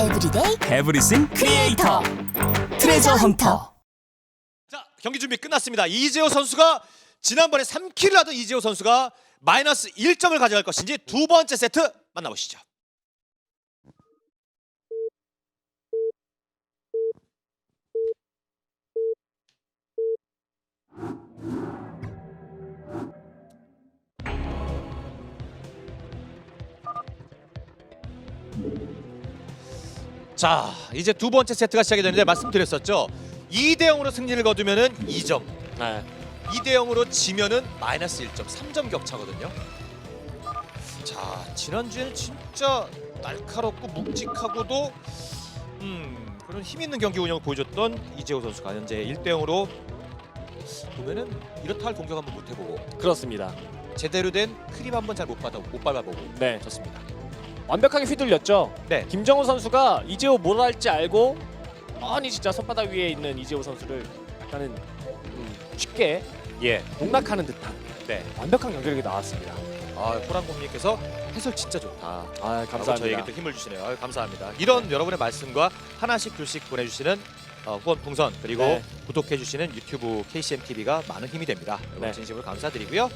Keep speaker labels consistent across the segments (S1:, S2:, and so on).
S1: 에브리데이
S2: 에브리싱 크리에이터 트레저 헌터
S3: 자 경기 준비 끝났습니다. 이재호 선수가 지난번에 3킬을 하던 이재호 선수가 마이너스 1점을 가져갈 것인지 두 번째 세트 만나보시죠. 자 이제 두 번째 세트가 시작이 되는데 말씀드렸었죠. 2대 0으로 승리를 거두면은 2점.
S4: 네.
S3: 2대 0으로 지면은 마이너스 1점, 3점 격차거든요. 자, 지난주에는 진짜 날카롭고 묵직하고도 음, 그런 힘 있는 경기 운영을 보여줬던 이재호 선수가 현재 1대 0으로 보면은 이렇다 할 공격 한번 못 해보고
S4: 그렇습니다.
S3: 제대로 된 크립 한번 잘 못 받아 못 밟아보고
S4: 네.
S3: 좋습니다.
S4: 완벽하게 휘둘렸죠.
S3: 네,
S4: 김정우 선수가 이재호 뭘 할지 알고 아니 진짜 손바닥 위에 있는 이재호 선수를 약간은 음, 쉽게
S3: 예,
S4: 농락하는 듯한
S3: 네.
S4: 완벽한 경기력이 나왔습니다.
S3: 아, 호랑곰님께서 해설 진짜 좋다.
S4: 아
S3: 감사합니다. 저에게 또 힘을 주시네요. 아유, 감사합니다. 이런 여러분의 말씀과 하나씩 둘씩 보내주시는 어, 후원 풍선 그리고
S4: 네.
S3: 구독해주시는 유튜브 KCM TV가 많은 힘이 됩니다. 여러분
S4: 네.
S3: 진심으로 감사드리고요.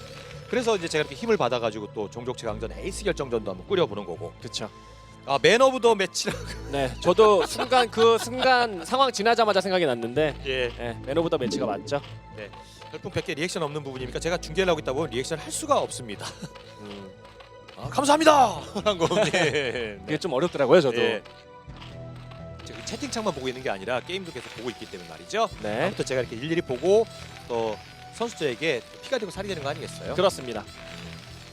S3: 그래서 이제 제가 이렇게 힘을 받아가지고 또 종족 최강전 에이스 결정전도 한번 꾸려보는 거고.
S4: 그렇죠.
S3: 아, 맨 오브 더 매치라고.
S4: 네, 저도 순간 그 순간 상황 지나자마자 생각이 났는데
S3: 예.
S4: 네, 맨 오브 더 매치가 맞죠.
S3: 별풍 100개 리액션 없는 부분이니까 제가 중계를 하고 있다 보면 리액션 할 수가 없습니다.
S4: 음,
S3: 아, 감사합니다. 한 거 예.
S4: 그게 좀 어렵더라고요, 저도.
S3: 예. 지금 채팅창만 보고 있는 게 아니라 게임도 계속 보고 있기 때문에 말이죠.
S4: 네,
S3: 아무튼 제가 이렇게 일일이 보고 또 선수들에게 피가 되고 살이 되는 거 아니겠어요?
S4: 그렇습니다.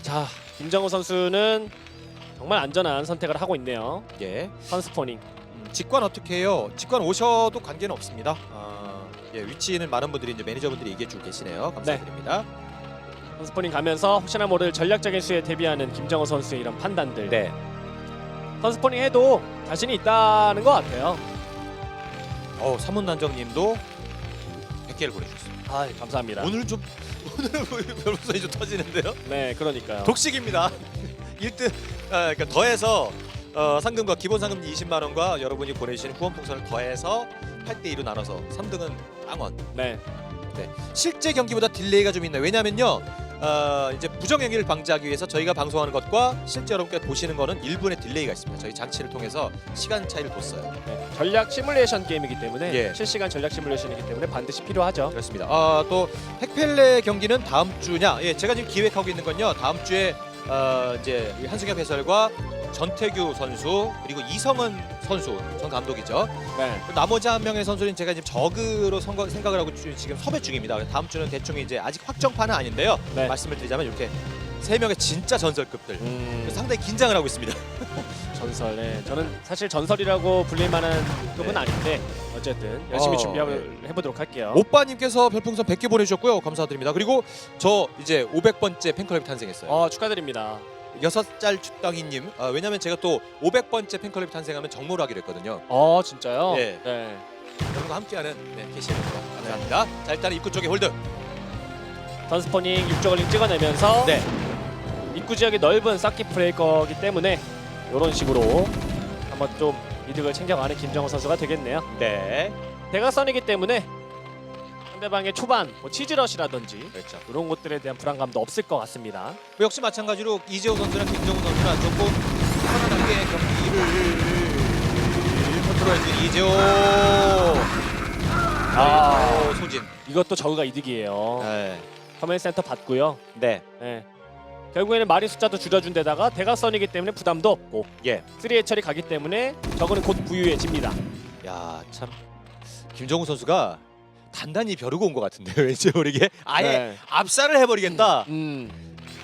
S4: 자, 김정우 선수는 정말 안전한 선택을 하고 있네요.
S3: 예.
S4: 선스포닝.
S3: 음, 직관 어떻게 해요? 직관 오셔도 관계는 없습니다. 아, 예, 위치는 많은 분들이 이제 매니저분들이 얘기해 주고 계시네요. 감사드립니다.
S4: 선스포닝 가면서 혹시나 모를 전략적인 수에 대비하는 김정우 선수의 이런 판단들.
S3: 네.
S4: 선스포닝 해도 자신이 있다는 것 같아요.
S3: 어, 사문단정님도 100개를 보내주셨습니다.
S4: 아, 감사합니다.
S3: 오늘 좀 오늘은 별풍선이 좀 터지는데요?
S4: 네, 그러니까요.
S3: 독식입니다. 1등 아, 그러니까 더해서 어, 상금과 기본 상금 20만 원과 여러분이 보내주신 후원 풍선을 더해서 8대 2로 나눠서 3등은 빵원.
S4: 네,
S3: 실제 경기보다 딜레이가 좀 있나요? 왜냐면요. 어, 이제 부정 행위를 방지하기 위해서 저희가 방송하는 것과 실제 여러분께 보시는 거는 1분의 딜레이가 있습니다. 저희 장치를 통해서 시간 차이를 뒀어요.
S4: 네. 전략 시뮬레이션 게임이기 때문에
S3: 예.
S4: 실시간 전략 시뮬레이션이기 때문에 반드시 필요하죠.
S3: 그렇습니다. 아, 또 핵펠레 경기는 다음 주냐? 예, 제가 지금 기획하고 있는 건요. 다음 주에 어, 이제 한승엽 해설과 전태규 선수 그리고 이성은 선수 전 감독이죠.
S4: 네,
S3: 또 나머지 한 명의 선수는 제가 지금 적으로 선거, 생각을 하고 주- 지금 섭외 중입니다. 다음 주는 대충 이제 아직 확정판은 아닌데요.
S4: 네.
S3: 말씀을 드리자면 이렇게 세 명의 진짜 전설급들
S4: 음,
S3: 상당히 긴장을 하고 있습니다.
S4: 전설. 네, 저는 사실 전설이라고 불릴 만한 급은
S3: 네.
S4: 아닌데 어쨌든 열심히
S3: 어,
S4: 준비해
S3: 네.
S4: 보도록 할게요.
S3: 오빠님께서 별풍선 100개 보내주셨고요. 감사드립니다. 그리고 저 이제 500번째 팬클럽이 탄생했어요.
S4: 어, 축하드립니다.
S3: 여섯 짤 죽당이님. 아, 왜냐면 제가 또 500번째 팬클럽이 탄생하면 정모를 하기로 했거든요.
S4: 어, 진짜요?
S3: 예.
S4: 네.
S3: 여러분과 함께하는 네, 캐시입니다. 감사합니다. 자 일단 입구 쪽에 홀드.
S4: 선스포닝 6저글링 찍어내면서
S3: 네.
S4: 입구 지역이 넓은 서킷 브레이커이기 때문에 이런 식으로 한번 좀 이득을 챙겨가는 김정호 선수가 되겠네요.
S3: 네.
S4: 대각선이기 때문에 상대방의 초반 뭐 치즈러시라든지
S3: 그렇죠.
S4: 이런 것들에 대한 불안감도 없을 것 같습니다.
S3: 뭐 역시 마찬가지로 이재호 선수랑 김정우 선수는 조금 편안하게 경기를 컨트롤해주는 이재호.
S4: 아.
S3: 오, 소진.
S4: 이것도 저그가 이득이에요.
S3: 네.
S4: 커맨드 센터 받고요.
S3: 네.
S4: 네. 결국에는 마리 숫자도 줄여준 데다가 대각선이기 때문에 부담도 없고
S3: 예.
S4: 3의 처리 가기 때문에 저거는 곧 부유해집니다.
S3: 야 참. 김정우 선수가 단단히 벼르고 온 것 같은데요. 왠지 모르게 아예
S4: 네.
S3: 압살을 해버리겠다.
S4: 음.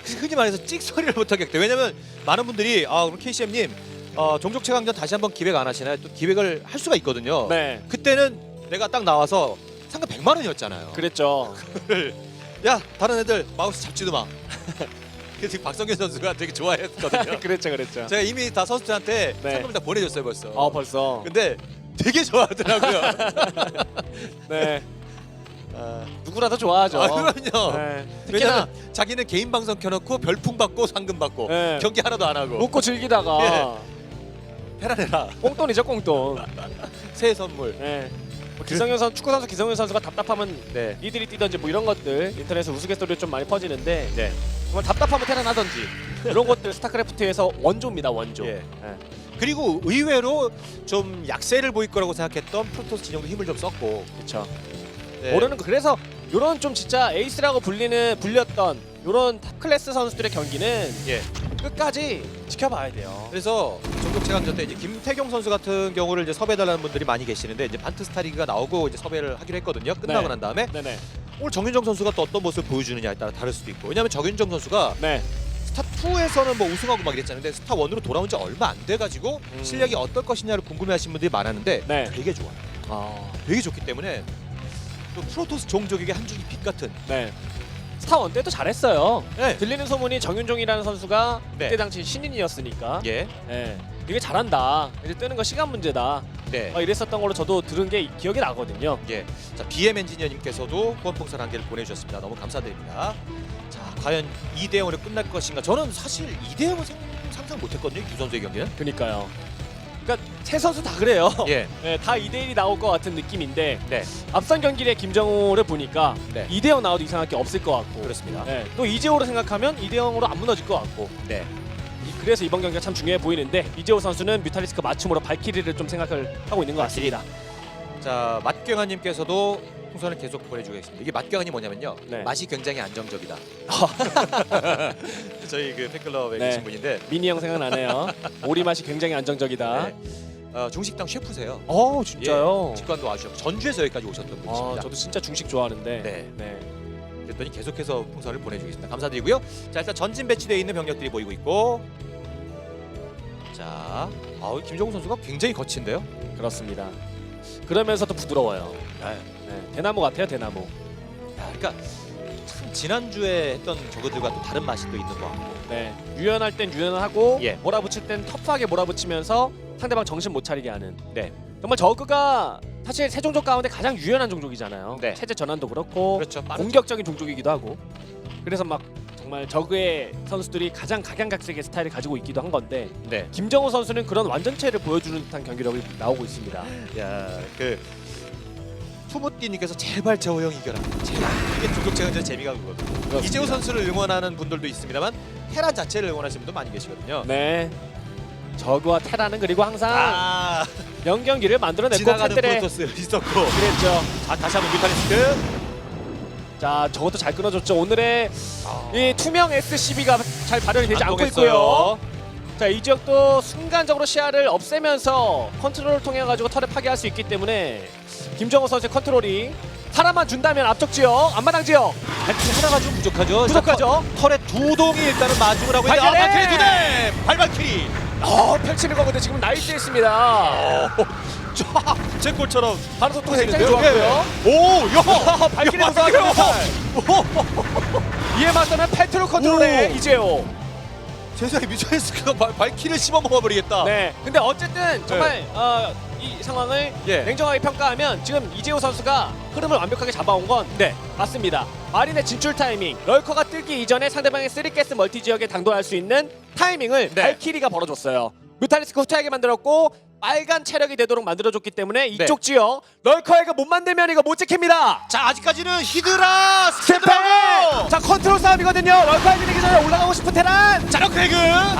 S3: 흔히 말해서 찍소리를 못하겠대. 왜냐면 많은 분들이 아 그럼 KCM님 어, 종족 최강전 다시 한번 기획 안 하시나요? 또 기획을 할 수가 있거든요.
S4: 네.
S3: 그때는 내가 딱 나와서 상금 100만 원이었잖아요.
S4: 그랬죠.
S3: 야 다른 애들 마우스 잡지도 마. 그래서 지금 박성균 선수가 되게 좋아했거든요.
S4: 그랬죠, 그랬죠.
S3: 제가 이미 다 선수들한테
S4: 네.
S3: 상금을 다 보내줬어요 벌써.
S4: 아 벌써.
S3: 근데 되게 좋아하더라고요.
S4: 네.
S3: 아,
S4: 누구라도 좋아하죠.
S3: 아, 그럼요.
S4: 네. 특히나
S3: 왜냐면 자기는 개인 방송 켜놓고 별풍 받고 상금 받고
S4: 네.
S3: 경기 하나도 안 하고.
S4: 웃고 즐기다가
S3: 테라네라
S4: 꽁돈이죠 꽁돈.
S3: 새 선물.
S4: 네. 뭐 기성용 선 축구 선수 기성용 선수가 답답하면
S3: 네.
S4: 니들이 뛰던지 뭐 이런 것들 인터넷에 우스갯소리로 좀 많이 퍼지는데
S3: 네.
S4: 정말 답답하면 테란하던지 이런 것들 스타크래프트에서 원조입니다 원조.
S3: 예.
S4: 네.
S3: 그리고 의외로 좀 약세를 보일 거라고 생각했던 프로토스 진영도 힘을 좀 썼고
S4: 그렇죠.
S3: 네.
S4: 모르는 거 그래서 요런 좀 진짜 에이스라고 불리는 불렸던 요런 탑 클래스 선수들의 경기는
S3: 예.
S4: 끝까지 지켜봐야 돼요.
S3: 그래서 전국 최강전 때 이제 김태경 선수 같은 경우를 이제 섭외달라는 분들이 많이 계시는데 이제 반트 스타리그가 나오고 이제 섭외를 하기로 했거든요. 끝나고
S4: 네.
S3: 난 다음에
S4: 네네.
S3: 오늘 정윤정 선수가 또 어떤 모습을 보여주느냐에 따라 다를 수도 있고 왜냐하면 정윤정 선수가
S4: 네.
S3: 스타 2에서는 뭐 우승하고 막 이랬잖아요. 근데 스타 1으로 돌아온 지 얼마 안 돼가지고
S4: 음.
S3: 실력이 어떨 것이냐를 궁금해하시는 분들이 많았는데
S4: 네.
S3: 되게 좋아요.
S4: 아.
S3: 되게 좋기 때문에 또 프로토스 종족에게 한 줄기 빛 같은
S4: 네. 스타원 때도 잘했어요.
S3: 네.
S4: 들리는 소문이 정윤종이라는 선수가
S3: 네.
S4: 그때 당시 신인이었으니까
S3: 예.
S4: 예. 되게 잘한다. 이제 뜨는 거 시간 문제다.
S3: 네.
S4: 막 이랬었던 걸로 저도 들은 게 기억이 나거든요.
S3: 예. 자, BM 엔지니어님께서도 후원풍선 한 개를 보내주셨습니다. 너무 감사드립니다. 자, 과연 2대 0으로 끝날 것인가? 저는 사실 2대 0은 상상 못했거든요. 이두 선수의 경기는.
S4: 그니까요. 그러니까 세 선수 다 그래요.
S3: 예.
S4: 네, 다 2대 1이 나올 것 같은 느낌인데
S3: 네.
S4: 앞선 경기에 김정우를 보니까
S3: 네.
S4: 2대 0 나와도 이상할 게 없을 것 같고.
S3: 그렇습니다.
S4: 네, 또 이재호로 생각하면 2대 0으로 안 무너질 것 같고.
S3: 네.
S4: 이- 그래서 이번 경기가 참 중요해 보이는데 이재호 선수는 뮤탈리스크 맞춤으로 발키리를 좀 생각을 하고 있는 것 같습니다.
S3: 자, 맛경아님께서도 풍선을 계속 보내주고 계십니다. 이게 맛경아님 뭐냐면요.
S4: 네.
S3: 맛이 굉장히 안정적이다. 저희 그 팬클럽에
S4: 네.
S3: 계신 분인데
S4: 미니 형 생각나네요. 오리 맛이 굉장히 안정적이다.
S3: 네. 어, 중식당 셰프세요.
S4: 어 진짜요?
S3: 예, 직관도 와주셨고 전주에서 여기까지 오셨던 분이십니다.
S4: 아 저도 진짜 중식 좋아하는데.
S3: 네.
S4: 네.
S3: 그랬더니 계속해서 풍선을 보내주겠습니다. 감사드리고요. 자 일단 전진 배치되어 있는 병력들이 보이고 있고 자 아우 김정우 선수가 굉장히 거친데요.
S4: 그렇습니다. 그러면서도 부드러워요.
S3: 네.
S4: 네, 대나무 같아요, 대나무.
S3: 야, 그러니까 참 지난주에 했던 저거들과 또 다른 맛이 또 있는 것 같고
S4: 네, 유연할 땐 유연하고
S3: 예.
S4: 몰아붙일 땐 터프하게 몰아붙이면서 상대방 정신 못 차리게 하는.
S3: 네.
S4: 정말 저그가 사실 세 종족 가운데 가장 유연한 종족이잖아요.
S3: 네.
S4: 체제 전환도 그렇고
S3: 그렇죠. 빠르죠.
S4: 공격적인 종족이기도 하고. 그래서 막 정말 저그의 선수들이 가장 각양각색의 스타일을 가지고 있기도 한 건데
S3: 네.
S4: 김정우 선수는 그런 완전체를 보여주는 듯한 경기력이 나오고 있습니다.
S3: 야그 투모띠님께서 제발 재호 형 이겨라. 제발 이게 중독체가 재미가 그거든요. 이재호 선수를 응원하는 분들도 있습니다만 테란 자체를 응원하시는 분도 많이 계시거든요.
S4: 네. 저그와 테라는 그리고 항상
S3: 아
S4: 명경기를 만들어냈고
S3: 지나가는
S4: 팬들의
S3: 프로토스 있었고
S4: 그랬죠.
S3: 자 다시 한번 뮤탈리스크
S4: 자, 저것도 잘 끊어줬죠. 오늘의
S3: 아,
S4: 이 투명 SCB가 잘 발현이 되지
S3: 안
S4: 않고. 있고요. 자, 이 지역도 순간적으로 시야를 없애면서 컨트롤을 통해 가지고 털을 파괴할 수 있기 때문에 김정호 선수의 컨트롤이 하나만 준다면 앞쪽 지역, 앞마당 지역
S3: 발키리 하나가 좀 부족하죠.
S4: 부족하죠.
S3: 털에 두 동이 일단은 마중을 하고 있는데 아,
S4: 발키리!
S3: 발키리 두 대! 발발키리!
S4: 어, 펼치는 거거든요. 지금 나이스 했습니다.
S3: 제 골처럼
S4: 바로 속도가? 굉장히 좋았고요.
S3: 오! 야!
S4: 발키리
S3: 야, 오!
S4: 이에 맞서는 페트롤 컨트롤의
S3: 오.
S4: 이재호.
S3: 세상에 뮤탈리스크가 발, 발키리를 씹어 먹어버리겠다.
S4: 네. 근데 어쨌든 정말 어, 이 상황을
S3: 예.
S4: 냉정하게 평가하면 지금 이재호 선수가 흐름을 완벽하게 잡아온 건
S3: 네.
S4: 맞습니다. 마린의 진출 타이밍, 럴커가 뜨기 이전에 상대방의 3가스 멀티 지역에 당도할 수 있는 타이밍을
S3: 네.
S4: 발키리가 벌어줬어요. 뮤탈리스크 후퇴하게 만들었고 빨간 체력이 되도록 만들어줬기 때문에 이쪽
S3: 네.
S4: 지역 럴커가 못 만들면 이거 못 지킵니다.
S3: 자, 아직까지는 히드라
S4: 스텝!
S3: 스텝하고
S4: 자 컨트롤 싸움이거든요. 럴커 이기기 전에 올라가고 싶은 테란.
S3: 자력 크레그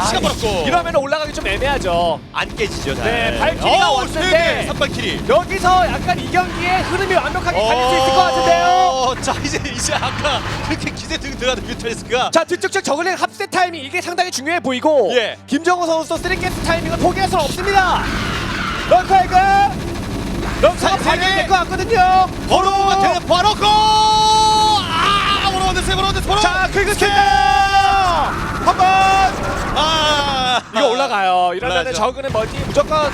S3: 시간 벌었고
S4: 이러면 올라가기 좀 애매하죠.
S3: 안 깨지죠. 잘.
S4: 네, 발키리가
S3: 어우,
S4: 왔는데
S3: 세 개, 삼발키리.
S4: 여기서 약간 이 경기의 흐름이 완벽하게 갈릴 수 있을 것 같은데요.
S3: 어, 자, 이제 이제 아까 그렇게 기세 등 들어가던 뮤탈리스크가
S4: 자 뒤쪽쪽 저글링 합세 타이밍 이게 상당히 중요해 보이고
S3: 예.
S4: 김정우 선수 쓰리게스 타이밍을 포기할 수는 없습니다. 런커에그 런커가
S3: 세 개.
S4: 발견될 것 같거든요.
S3: 버로가 되는 버로고 아 버로운데 세 버로운데 버로
S4: 자 긁을 캔다 한번
S3: 아
S4: 이거 올라가요. 이러면
S3: 올라가죠.
S4: 저그는 멀티 무조건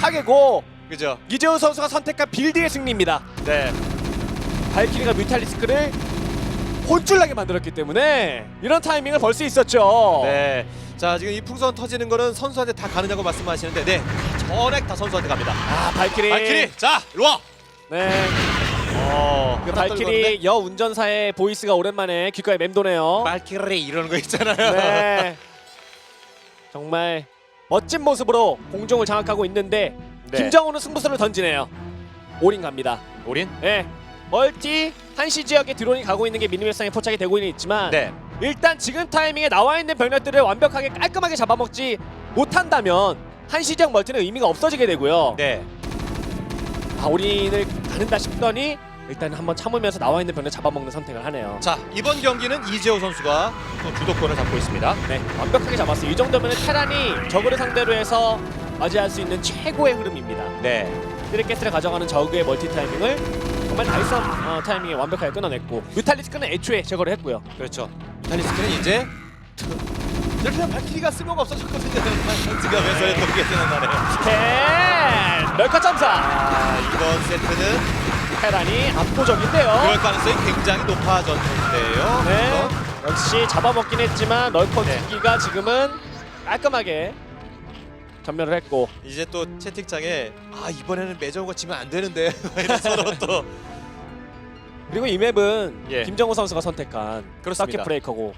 S4: 타게고
S3: 그죠
S4: 이재우 선수가 선택한 빌드의 승리입니다.
S3: 네
S4: 발키리가 뮤탈리스크를 혼쭐나게 만들었기 때문에 이런 타이밍을 벌 수 있었죠.
S3: 네. 자 지금 이 풍선 터지는 거는 선수한테 다 가느냐고 말씀하시는데 네 다 선수한테 갑니다
S4: 아 발키리.
S3: 발키리 자 일로와
S4: 네.
S3: 어
S4: 그 발키리 여 운전사의 보이스가 오랜만에 귓가에 맴도네요.
S3: 발키리 이러는 거 있잖아요
S4: 네. 정말 멋진 모습으로 공중을 장악하고 있는데
S3: 네.
S4: 김정우는 승부수를 던지네요. 올인 갑니다.
S3: 올인?
S4: 예. 멀티 한시 지역에 드론이 가고 있는 게 미니맵상에 포착이 되고 있지만
S3: 네.
S4: 일단 지금 타이밍에 나와 있는 병력들을 완벽하게 깔끔하게 잡아먹지 못한다면 한시 지역 멀티는 의미가 없어지게 되고요.
S3: 네.
S4: 아, 올인을 가는다 싶더니 일단 한번 참으면서 나와 있는 병력 잡아먹는 선택을 하네요.
S3: 자 이번 경기는 이재호 선수가 또 주도권을 잡고 있습니다.
S4: 네, 완벽하게 잡았어요. 이 정도면 테란이 저그를 상대로 해서 맞이할 수 있는 최고의 흐름입니다.
S3: 네.
S4: 쓰리캐스를 가져가는 저그의 멀티 타이밍을 정말 나이스한 어, 타이밍에 완벽하게 끊어냈고 뮤탈리스크는 애초에 제거를 했고요.
S3: 그렇죠. 이탈리스크는 이제 이렇게 발키리가 쓸모가 없어졌거든요. 지금 왼손에 또 그게 생각나네요.
S4: 스캔! 널커 점사!
S3: 아 이번 세트는
S4: 테란이 압도적인데요.
S3: 그럴 가능성이 굉장히 높아졌는데요.
S4: 네, 역시 잡아먹긴 했지만 널커
S3: 네.
S4: 두 기가 지금은 깔끔하게 전멸을 했고
S3: 이제 또 채팅창에 아 이번에는 매정우가 지면 안 되는데 이런 서로 또
S4: 그리고 이 맵은
S3: 예.
S4: 김정우 선수가 선택한
S3: 그렇습니다.
S4: 서킷 브레이커고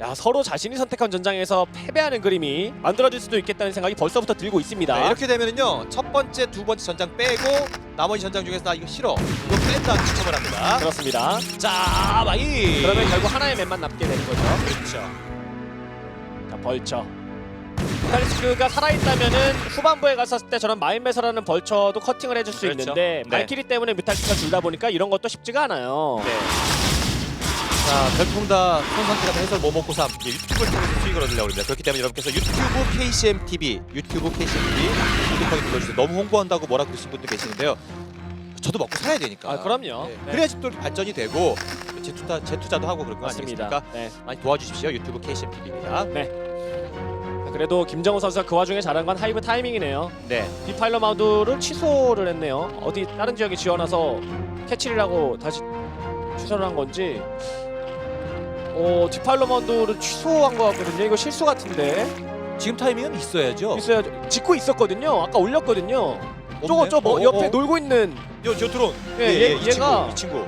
S4: 야 서로 자신이 선택한 전장에서 패배하는 그림이 만들어질 수도 있겠다는 생각이 벌써부터 들고 있습니다.
S3: 네, 이렇게 되면은요 첫 번째 두 번째 전장 빼고 나머지 전장 중에서 나 이거 싫어 이거 뺀다 추첨을 합니다.
S4: 그렇습니다.
S3: 자 마이
S4: 그러면 결국 하나의 맵만 남게 되는 거죠.
S3: 그렇죠.
S4: 자 벌처. 탈리스크가 살아있다면은 후반부에 갔었을 때 저런 마인매서라는 벌처도 커팅을 해줄 수
S3: 그렇죠.
S4: 있는데
S3: 네.
S4: 발키리 때문에 뮤탈리스크가 줄다 보니까 이런 것도 쉽지가 않아요.
S3: 네. 자, 별풍 다 손상태가 해설 뭐 먹고 삼 이제 유튜브를 통해서 수익을 얻으려고 합니다. 그렇기 때문에 여러분께서 유튜브 KCM TV, 유튜브 KCM TV 구독하기 눌러주세요. 너무 홍보한다고 뭐라 그러신 분들 계시는데요. 저도 먹고 살아야 되니까.
S4: 아, 그럼요.
S3: 네.
S4: 네.
S3: 그래야지 또 발전이 되고 재투자, 재투자도 하고 그럴 거
S4: 맞습니다.
S3: 아니겠습니까?
S4: 네.
S3: 많이 도와주십시오. 유튜브 KCM TV입니다.
S4: 그래도 김정우 선수가 그 와중에 잘한 건 하이브 타이밍이네요.
S3: 네.
S4: 디파일러 마우드를 취소를 했네요. 어디 다른 지역에 지원해서 캐치를 하고 다시 취소를 한 건지. 어 마우드를 취소한 것 같거든요. 이거 실수 같은데.
S3: 지금 타이밍은 있어야죠.
S4: 있어야죠. 짓고 있었거든요. 아까 올렸거든요. 저거
S3: 없네?
S4: 저뭐
S3: 어,
S4: 옆에
S3: 어.
S4: 놀고 있는.
S3: 요, 저 드론.
S4: 예, 얘-
S3: 이
S4: 얘가-
S3: 친구, 이 친구.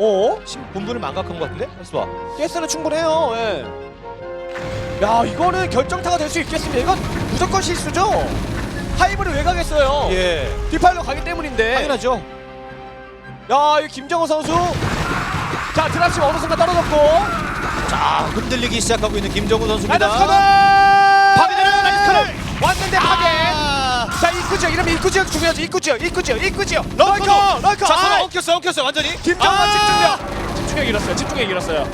S4: 어?
S3: 지금 본분을 망각한 것 같은데? 다시 봐.
S4: 가스는 충분해요. 예. 야 이거는 결정타가 될 수 있겠습니다. 이건 무조건 실수죠. 하이브를 왜 가겠어요?
S3: 예.
S4: 디파일러 가기 때문인데.
S3: 당연하죠.
S4: 야, 이 김정우 선수. 자, 드랍십 어느 순간 떨어졌고.
S3: 자, 흔들리기 시작하고 있는 김정우 선수입니다.
S4: 나이스!
S3: 파괴되는 나이스 커버!
S4: 왔는데 파괴.
S3: 아!
S4: 자, 입구 지역 이러면 입구 지역 중요하죠. 입구 지역, 입구 지역, 입구 지역.
S3: 럴커,
S4: 럴커.
S3: 자,
S4: 아,
S3: 서로 엉켰어요, 엉켰어요, 완전히.
S4: 김정우
S3: 아!
S4: 집중력. 집중력 잃었어요. 집중력 잃었어요.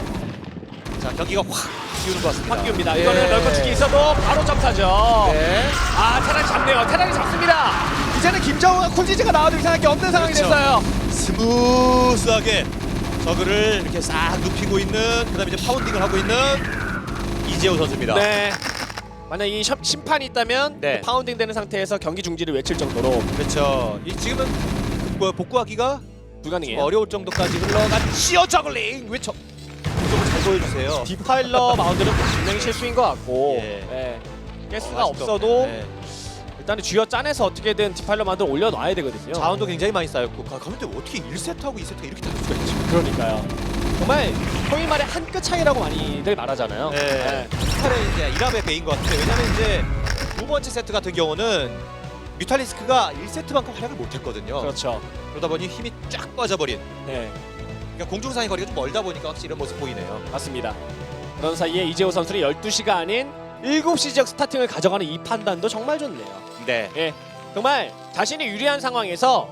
S3: 자, 경기가 확 기우는 것 같습니다.
S4: 확 기웁니다.
S3: 예.
S4: 이거는 럴커 치기 있어도 바로 점사죠.
S3: 네.
S4: 아, 테란이 잡네요. 테란이 잡습니다. 이제는 김정우가 쿨지지가 나와도 이상할 게 없는 상황이
S3: 그렇죠.
S4: 됐어요.
S3: 스무스하게 저그를 이렇게 싹 눕히고 있는 그다음에 이제 파운딩을 하고 있는 이재호 선수입니다.
S4: 네. 만약 이 심- 심판이 있다면
S3: 네.
S4: 그 파운딩 되는 상태에서 경기 중지를 외칠 정도로
S3: 그렇죠. 이 지금은 뭐 복구하기가
S4: 불가능해요.
S3: 어려울 정도까지 흘러간 시어 저글링 외쳐. 좀잘 보여주세요.
S4: 디파일러 마운드는 분명히 실수인 것 같고
S3: 예.
S4: 예. 가스가
S3: 어, 아직도
S4: 없어도
S3: 네.
S4: 일단은 쥐어 짜내서 어떻게든 디파일러 를 올려놔야 되거든요.
S3: 자원도 굉장히 많이 쌓였고 가- 가는데 어떻게 1세트하고 2세트가 이렇게 다를 수가 있지?
S4: 그러니까요. 정말 소위 말해 한 끗 차이라고 많이들 말하잖아요.
S3: 네. 스타의 이제 1합의 배인 것 같은데 왜냐면 이제 두 번째 세트 같은 경우는 뮤탈리스크가 1세트만큼 활약을 못했거든요.
S4: 그렇죠.
S3: 그러다 보니 힘이 쫙 빠져버린.
S4: 네,
S3: 그러니까 공중상의 거리가 좀 멀다 보니까 확실히 이런 모습 보이네요.
S4: 맞습니다. 그런 사이에 이재호 선수는 12시가 아닌 7시 지역 스타팅을 가져가는 이 판단도 정말 좋네요.
S3: 네.
S4: 예, 정말 자신이 유리한 상황에서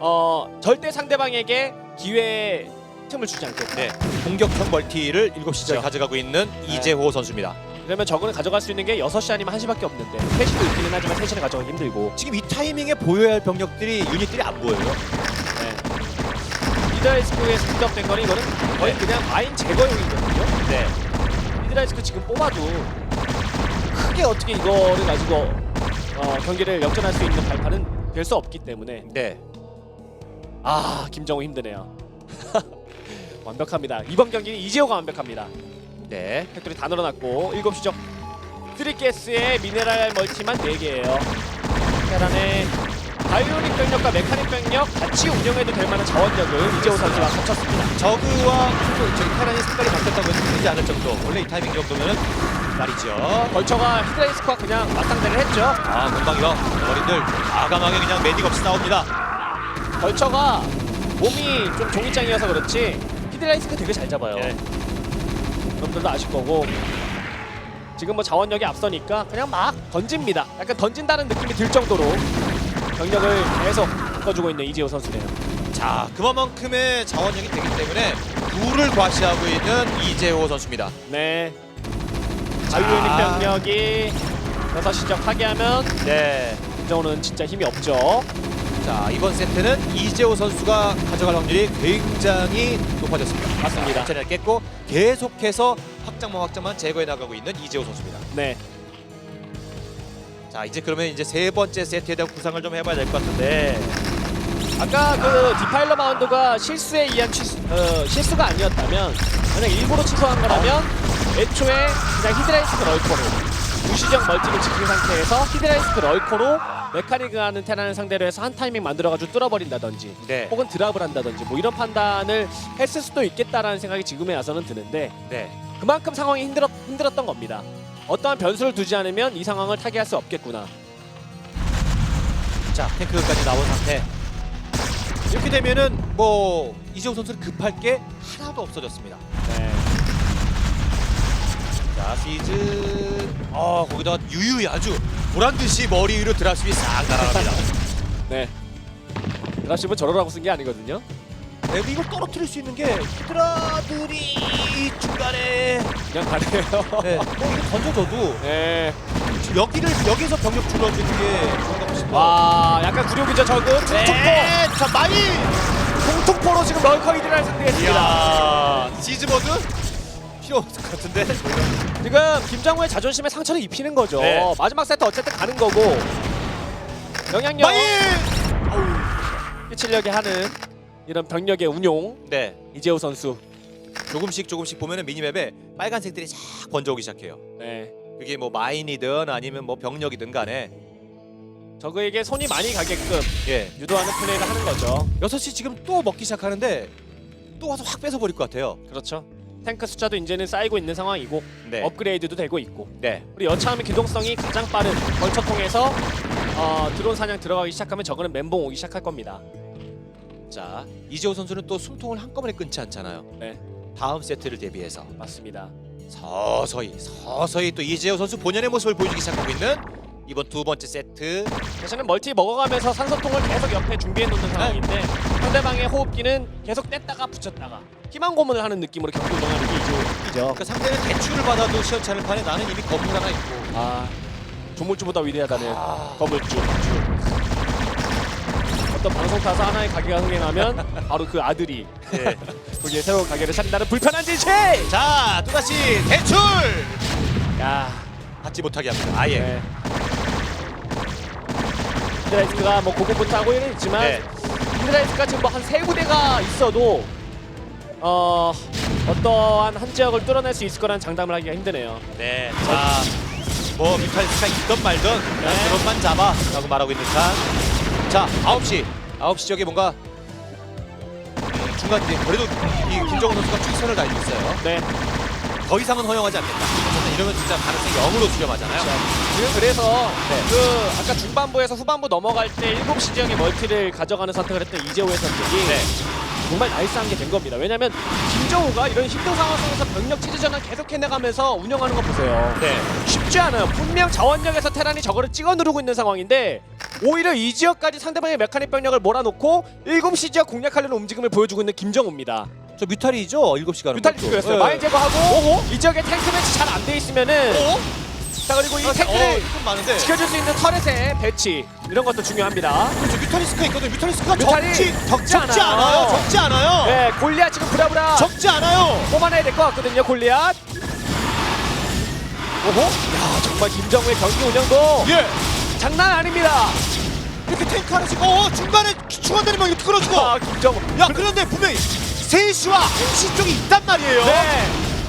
S4: 어, 절대 상대방에게 기회 틈을 주지 않겠다.
S3: 네. 공격형 멀티를 7시째
S4: 그렇죠.
S3: 가져가고 있는 이재호 선수입니다.
S4: 그러면 저거는 가져갈 수 있는 게 6시 아니면 1시밖에 없는데 3시도 있기는 하지만 3시는 가져가기 힘들고
S3: 지금 이 타이밍에 보여야 할 병력들이 유닛들이 안 보여요.
S4: 네. 히드라이스크에 스피드업된 거는 이거는 거의 그냥 마인 제거용이거든요
S3: 네.
S4: 히드라이스크 지금 뽑아도 크게 어떻게 이거를 가지고 어, 경기를 역전할 수 있는 발판은 될 수 없기 때문에.
S3: 네.
S4: 아 김정우 힘드네요. 완벽합니다. 이번 경기는 이재호가 완벽합니다.
S3: 네.
S4: 팩토리 다 늘어났고 7시 적 트리게스의 미네랄 멀티만 4개예요. 테란의 바이오닉 병력과 메카닉 병력 같이 운영해도 될 만한 자원력을 이재호 선수가 갖췄습니다.
S3: 저그와 그 저기 테란이 색깔이 바뀌었다고 해서 되지 않을 정도. 원래 이 타이밍 정도면은 말이죠.
S4: 벌처가 히드라이스크와 그냥 맞상대를 했죠.
S3: 아 금방이요. 머리들 과감하게 그냥 매직 없이 나옵니다.
S4: 벌처가 몸이 좀 종이장이어서 그렇지 히드라이스크 되게 잘 잡아요.
S3: 예.
S4: 여러분들도 아실 거고 지금 뭐 자원력이 앞서니까 그냥 막 던집니다. 약간 던진다는 느낌이 들 정도로 경력을 계속 바꿔주고 있는 이재호 선수네요.
S3: 자 그만큼의 자원력이 되기 때문에 둘을 과시하고 있는 이재호 선수입니다.
S4: 네.
S3: 자.
S4: 자유유닉 병력이 6시적 파괴하면
S3: 네.
S4: 김정우는 진짜 힘이 없죠.
S3: 자 이번 세트는 이재호 선수가 가져갈 확률이 굉장히 높아졌습니다.
S4: 맞습니다.
S3: 차례를 깼고 계속해서 확장만 확장만 제거해 나가고 있는 이재호 선수입니다.
S4: 네.
S3: 자 이제 그러면 이제 세 번째 세트에 대한 구상을 좀 해봐야 될 것 같은데
S4: 아까 그 디파일러 마운드가 실수에 의한 취수, 어, 실수가 아니었다면 그냥 일부러 취소한 거라면 애초에 그냥 히드라이스크 럴커로 무시적 멀티를 지킨 상태에서 히드라이스크 럴커로 메카닉을 하는 테란을 상대로 해서 한 타이밍 만들어가지고 뚫어버린다든지
S3: 네.
S4: 혹은 드랍을 한다든지 뭐 이런 판단을 했을 수도 있겠다라는 생각이 지금에 와서는 드는데
S3: 네.
S4: 그만큼 상황이 힘들었, 힘들었던 겁니다. 어떠한 변수를 두지 않으면 이 상황을 타개할 수 없겠구나.
S3: 자 탱크까지 나온 상태. 이렇게 되면은 뭐 이재호 선수는 급할 게 하나도 없어졌습니다.
S4: 네.
S3: 자 시즌 어 거기다가 유유히 아주 보란 듯이 머리 위로 드랍십이 싹 날아갑니다.
S4: 네. 드랍십은 저러라고 쓴 게 아니거든요.
S3: 네, 근데 이걸 떨어뜨릴 수 있는 게 히드라들이 중간에
S4: 그냥 가네요.
S3: 네, 뭐 이거 던져줘도
S4: 네.
S3: 여기를 여기서 병력 줄여주는 게 좋은가 싶어요.
S4: 와, 약간 적은 통통포.
S3: 네, 자 많이.
S4: 통통포로 지금 럴커이드를 상대했습니다.
S3: 이야 시즈 모드 없을 것 같은데.
S4: 지금 김장우의 자존심에 상처를 입히는 거죠.
S3: 네.
S4: 마지막 세트 어쨌든 가는 거고 영향력
S3: 많이.
S4: 끼치려게 하는 이런 병력의 운용
S3: 네.
S4: 이재호 선수.
S3: 조금씩 조금씩 보면은 미니맵에 빨간색들이 싹 번져오기 시작해요.
S4: 네.
S3: 그게 뭐 마인이든 아니면 뭐 병력이든 간에
S4: 저그에게 손이 많이 가게끔
S3: 예.
S4: 유도하는 플레이를 하는 거죠.
S3: 6시 지금 또 먹기 시작하는데 또 와서 확 뺏어 버릴 것 같아요.
S4: 그렇죠. 탱크 숫자도 이제는 쌓이고 있는 상황이고
S3: 네.
S4: 업그레이드도 되고 있고
S3: 네.
S4: 우리 여차하면 기동성이 가장 빠른 벌처 통해서 어, 드론 사냥 들어가기 시작하면 저거는 멘붕 오기 시작할 겁니다.
S3: 자, 이재호 선수는 또 숨통을 한꺼번에 끊지 않잖아요.
S4: 네.
S3: 다음 세트를 대비해서
S4: 맞습니다.
S3: 서서히 서서히 또 이재호 선수 본연의 모습을 보여주기 시작하고 있는 이번 두 번째 세트.
S4: 사실은 멀티 먹어가면서 산소통을 계속 옆에 준비해 놓는 상황인데 상대방의 호흡기는 계속 뗐다가 붙였다가 희망 고문을 하는 느낌으로 경기 운영하는 게 이죠.
S3: 그러니까 상대는 대출을 받아도 시원찮을 판에 나는 이미 건물 하나 있고.
S4: 아 조물주보다 위대하다는
S3: 아.
S4: 거물주. 어떤 방송 타서 하나의 가게가 흥행하면 바로 그 아들이
S3: 네.
S4: 거기에 새로운 가게를 차린다는 불편한 짓이!
S3: 자, 또 다시 대출
S4: 야,
S3: 받지 못하게 합니다. 아예.
S4: 네. 히드라이스크가 뭐 고군부터 하고 있는 있지만
S3: 네.
S4: 히드라이스크가 지금 뭐 한세 구대가 있어도 어 어떠한 한 지역을 뚫어낼 수 있을 거라는 장담을 하기가 힘드네요.
S3: 네. 자, 뭐 미칼스가 있던 말던 그냥
S4: 네.
S3: 드론만 잡아라고 말하고 있는 칸. 자, 9시. 9시 지역에 뭔가 음, 중간 이제 그래도 이 김정은 선수가 최선을 다하고 있어요.
S4: 네.
S3: 더 이상은 허용하지 않겠다. 이러면 진짜 가능성이 0으로 수렴하잖아요.
S4: 지금 그래서
S3: 네.
S4: 그 아까 중반부에서 후반부 넘어갈 때 7시 지역의 멀티를 가져가는 선택을 했던 이재호의 선택이
S3: 네.
S4: 정말 나이스한 게 된 겁니다. 왜냐면 김정우가 이런 힘든 상황 속에서 병력 체제전을 계속 해내가면서 운영하는 거 보세요.
S3: 네.
S4: 쉽지 않아요. 분명 자원력에서 테란이 저거를 찍어 누르고 있는 상황인데 오히려 이 지역까지 상대방의 메카닉 병력을 몰아놓고 7시 지역 공략하려는 움직임을 보여주고 있는 김정우입니다.
S3: 저 뮤탈이죠? 7시 가는
S4: 뮤탈
S3: 것도.
S4: 지구였어요.
S3: 네.
S4: 마인 제거하고 이 지역에 탱크 배치 잘 안 돼 있으면은
S3: 어?
S4: 자 그리고 이
S3: 어,
S4: 탱크를
S3: 좀 많은데.
S4: 지켜줄 수 있는 터렛의 배치 이런 것도 중요합니다.
S3: 그렇죠. 뮤탈리스크가 있거든요. 뮤탈리스크가
S4: 뮤탈이
S3: 적지,
S4: 적지
S3: 적지
S4: 않아요.
S3: 않아요. 적지 않아요.
S4: 네, 골리앗 지금 브라브라
S3: 적지 않아요.
S4: 뽑아내야 될 것 같거든요. 골리앗. 오호. 야 정말 김정우의 경기 운영도
S3: 예.
S4: 장난 아닙니다.
S3: 이렇게 탱크 하나씩 어 중간에 중간다리만 이렇게 끌어주고.
S4: 아 김정우.
S3: 야 그런데 분명히 3시와 1시 쪽이 있단 말이에요.
S4: 네.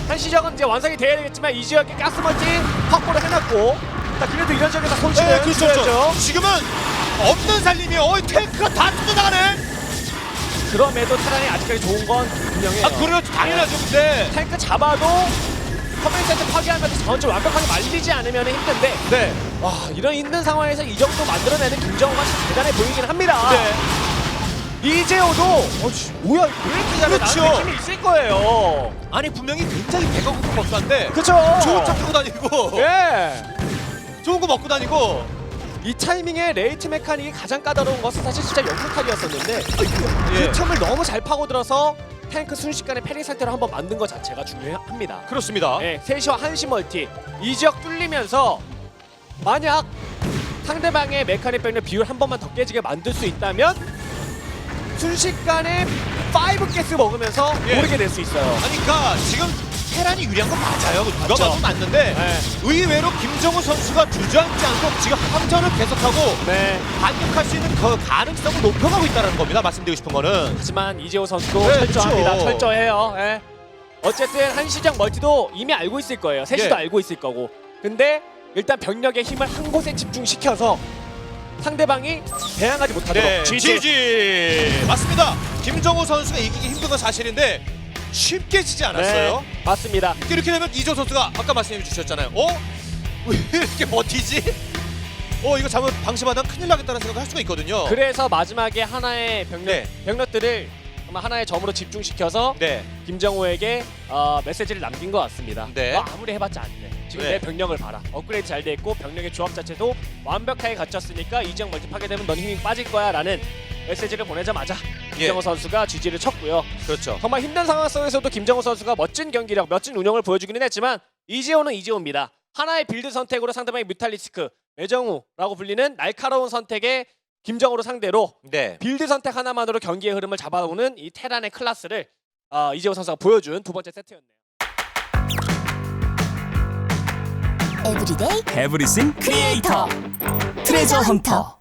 S4: 한시 적은 이제 완성이 돼야 되겠지만 이 지역에 가스멀티 확보를 해놨고 자, 그래도 이런 지역에서 손실을
S3: 네, 그렇죠. 그렇죠. 지금은 없는 살림이에요. 어, 탱크가 다 뜯어나가네.
S4: 그럼에도 테란이 아직까지 좋은 건 분명해요.
S3: 아, 그래요. 당연하죠. 근데
S4: 탱크 잡아도 커맨 센터 파괴하면서 자원줄 완벽하게 말리지 않으면 힘든데
S3: 네.
S4: 와 이런 있는 상황에서 이 정도 만들어내는 김정우가 참 대단해 보이긴 합니다.
S3: 네.
S4: 이재호도 어, 씨, 뭐야 왜 이렇게 잘해
S3: 그렇죠.
S4: 나는 느낌이 있을 거예요.
S3: 아니 분명히 굉장히 배가 고픈 법사인데
S4: 그쵸?
S3: 좋은 차 타고 다니고
S4: 예.
S3: 좋은 거 먹고 다니고
S4: 이 타이밍에 레이트 메카닉이 가장 까다로운 것은 사실 진짜 연구탈이었었는데
S3: 예.
S4: 그 틈을 너무 잘 파고들어서 탱크 순식간에 패링 상태로 한번 만든 것 자체가 중요합니다.
S3: 그렇습니다.
S4: 네, 3시와 1시 멀티 이 지역 뚫리면서 만약 상대방의 메카닉 병력 비율 한 번만 더 깨지게 만들 수 있다면 순식간에 5 가스 먹으면서
S3: 예.
S4: 모르게 될 수 있어요.
S3: 그러니까 지금 테란이 유리한 건 맞아요. 누가
S4: 맞죠.
S3: 봐도 맞는데
S4: 네.
S3: 의외로 김정우 선수가 주저앉지 않고 지금 함전을 계속하고
S4: 네.
S3: 반격할 수 있는 그 가능성을 높여가고 있다는 겁니다. 말씀드리고 싶은 거는
S4: 하지만 이재호 선수도
S3: 네,
S4: 철저합니다.
S3: 그렇죠.
S4: 철저해요. 예. 어쨌든 한시적 멀티도 이미 알고 있을 거예요. 셋시도
S3: 예.
S4: 알고 있을 거고. 근데 일단 병력의 힘을 한 곳에 집중시켜서 상대방이 대항하지 못하도록
S3: 네,
S4: GG.
S3: GG 맞습니다. 김정우 선수가 이기기 힘든 건 사실인데 쉽게 지지 않았어요.
S4: 네, 맞습니다.
S3: 이렇게 되면 이조 선수가 아까 말씀해 주셨잖아요. 어? 왜 이렇게 버티지? 어 이거 잘못 방심하다 큰일 나겠다는 생각을 할 수가 있거든요.
S4: 그래서 마지막에 하나의 병력
S3: 네.
S4: 병력들을 아마 하나의 점으로 집중시켜서
S3: 네.
S4: 김정우에게 어, 메시지를 남긴 것 같습니다.
S3: 네.
S4: 너 아무리 해봤자 안 돼. 지금
S3: 네.
S4: 내 병력을 봐라. 업그레이드 잘 돼 있고 병력의 조합 자체도 완벽하게 갖췄으니까 이 지역 멀티 파괴되면 넌 힘이 빠질 거야 라는 메시지를 보내자마자
S3: 예.
S4: 김정우 선수가 GG를 쳤고요.
S3: 그렇죠.
S4: 정말 힘든 상황 속에서도 김정우 선수가 멋진 경기력, 멋진 운영을 보여주기는 했지만 이재호는 이재호입니다. 하나의 빌드 선택으로 상대방의 뮤탈리스크, 매정우라고 불리는 날카로운 선택에 김정우를 상대로
S3: 네.
S4: 빌드 선택 하나만으로 경기의 흐름을 잡아오는 이 테란의 클래스를 어, 이재호 선수가 보여준 두 번째 세트였네요.
S1: 에브리데이
S2: 에브리싱 크리에이터 트레저 헌터